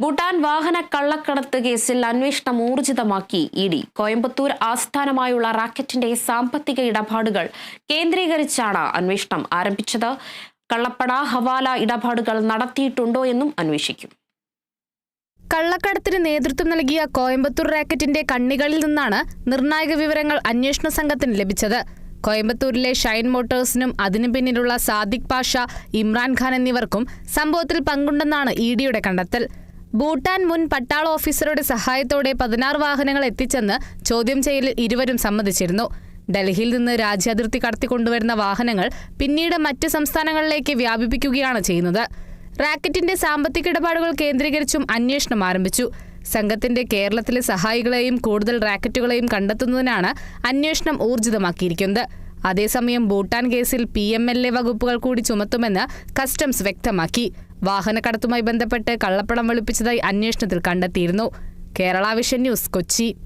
ഭൂട്ടാൻ വാഹന കള്ളക്കടത്ത് കേസിൽ അന്വേഷണം ഊർജിതമാക്കി ഇഡി കോയമ്പത്തൂർ ആസ്ഥാനമായുള്ള റാക്കറ്റിന്റെ സാമ്പത്തിക ഇടപാടുകൾ കേന്ദ്രീകരിച്ചാണ് അന്വേഷണം ആരംഭിച്ചത്. കള്ളപ്പട ഹവാല ഇടപാടുകൾ നടത്തിയിട്ടുണ്ടോ എന്നും അന്വേഷിക്കും. കള്ളക്കടത്തിന് നേതൃത്വം നൽകിയ കോയമ്പത്തൂർ റാക്കറ്റിന്റെ കണ്ണികളിൽ നിന്നാണ് നിർണായക വിവരങ്ങൾ അന്വേഷണ സംഘത്തിന് ലഭിച്ചത്. കോയമ്പത്തൂരിലെ ഷൈൻ മോട്ടോഴ്സിനും അതിനു പിന്നിലുള്ള സാദിഖ് പാഷ ഇമ്രാൻഖാൻ എന്നിവർക്കും സംഭവത്തിൽ പങ്കുണ്ടെന്നാണ് ഇ ഡിയുടെ കണ്ടെത്തൽ. ഭൂട്ടാൻ മുൻ പട്ടാള ഓഫീസറുടെ സഹായത്തോടെ പതിനാറ് വാഹനങ്ങൾ എത്തിച്ചെന്ന് ചോദ്യം ചെയ്യലിൽ ഇരുവരും സമ്മതിച്ചിരുന്നു. ഡൽഹിയിൽ നിന്ന് രാജ്യാതിർത്തി കടത്തിക്കൊണ്ടുവരുന്ന വാഹനങ്ങൾ പിന്നീട് മറ്റ് സംസ്ഥാനങ്ങളിലേക്ക് വ്യാപിപ്പിക്കുകയാണ് ചെയ്യുന്നത്. റാക്കറ്റിന്റെ സാമ്പത്തിക ഇടപാടുകൾ കേന്ദ്രീകരിച്ചും അന്വേഷണം ആരംഭിച്ചു. സംഘത്തിന്റെ കേരളത്തിലെ സഹായികളെയും കൂടുതൽ റാക്കറ്റുകളെയും കണ്ടെത്തുന്നതിനാണ് അന്വേഷണം ഊർജിതമാക്കിയിരിക്കുന്നത്. അതേസമയം ഭൂട്ടാൻ കേസിൽ പി എം എൽ എ വകുപ്പുകൾ കൂടി ചുമത്തുമെന്ന് കസ്റ്റംസ് വ്യക്തമാക്കി. വാഹനക്കടത്തുമായി ബന്ധപ്പെട്ട് കള്ളപ്പണം വെളുപ്പിച്ചതായി അന്വേഷണത്തിൽ കണ്ടെത്തിയിരുന്നു. Kerala vision news Kochi.